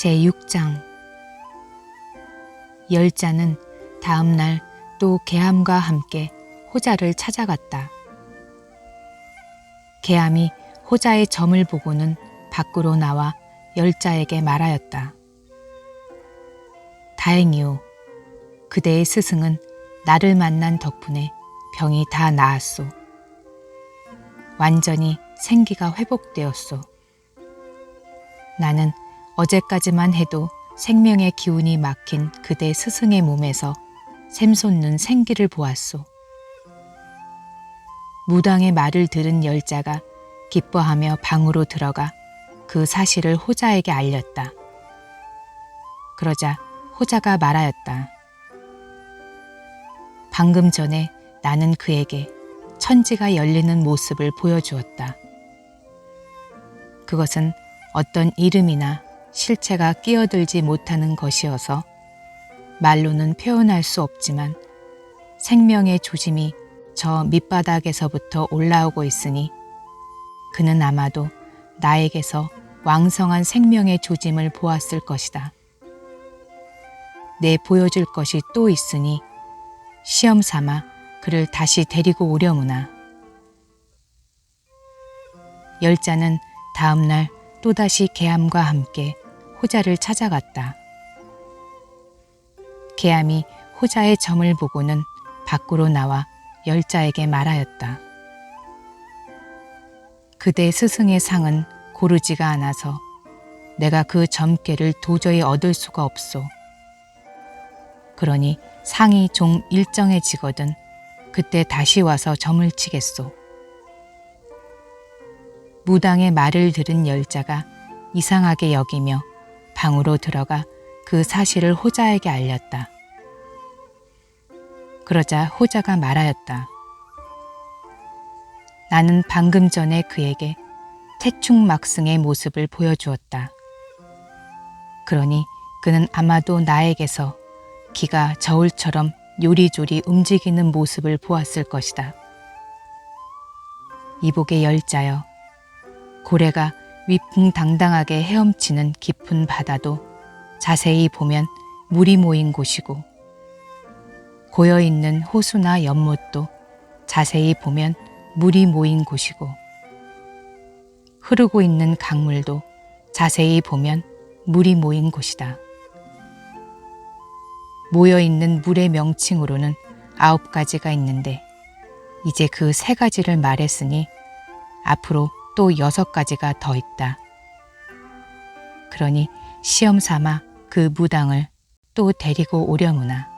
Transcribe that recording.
제6장 열자는 다음 날 또 개함과 함께 호자를 찾아갔다. 개함이 호자의 점을 보고는 밖으로 나와 열자에게 말하였다. 다행이오. 그대의 스승은 나를 만난 덕분에 병이 다 나았소. 완전히 생기가 회복되었소. 나는 어제까지만 해도 생명의 기운이 막힌 그대 스승의 몸에서 샘솟는 생기를 보았소. 무당의 말을 들은 열자가 기뻐하며 방으로 들어가 그 사실을 호자에게 알렸다. 그러자 호자가 말하였다. 방금 전에 나는 그에게 천지가 열리는 모습을 보여주었다. 그것은 어떤 이름이나 실체가 끼어들지 못하는 것이어서 말로는 표현할 수 없지만 생명의 조짐이 저 밑바닥에서부터 올라오고 있으니 그는 아마도 나에게서 왕성한 생명의 조짐을 보았을 것이다. 내 보여줄 것이 또 있으니 시험 삼아 그를 다시 데리고 오려무나. 열자는 다음 날 또다시 개함과 함께 호자를 찾아갔다. 개함이 호자의 점을 보고는 밖으로 나와 열자에게 말하였다. 그대 스승의 상은 고르지가 않아서 내가 그 점괘를 도저히 얻을 수가 없소. 그러니 상이 종 일정해지거든 그때 다시 와서 점을 치겠소. 무당의 말을 들은 열자가 이상하게 여기며 방으로 들어가 그 사실을 호자에게 알렸다. 그러자 호자가 말하였다. 나는 방금 전에 그에게 태충막승의 모습을 보여주었다. 그러니 그는 아마도 나에게서 기가 저울처럼 요리조리 움직이는 모습을 보았을 것이다. 이복의 열자여, 고래가 위풍당당하게 헤엄치는 깊은 바다도 자세히 보면 물이 모인 곳이고, 고여 있는 호수나 연못도 자세히 보면 물이 모인 곳이고, 흐르고 있는 강물도 자세히 보면 물이 모인 곳이다. 모여 있는 물의 명칭으로는 아홉 가지가 있는데 이제 그 세 가지를 말했으니 앞으로 또 여섯 가지가 더 있다. 그러니 시험 삼아 그 무당을 또 데리고 오려무나.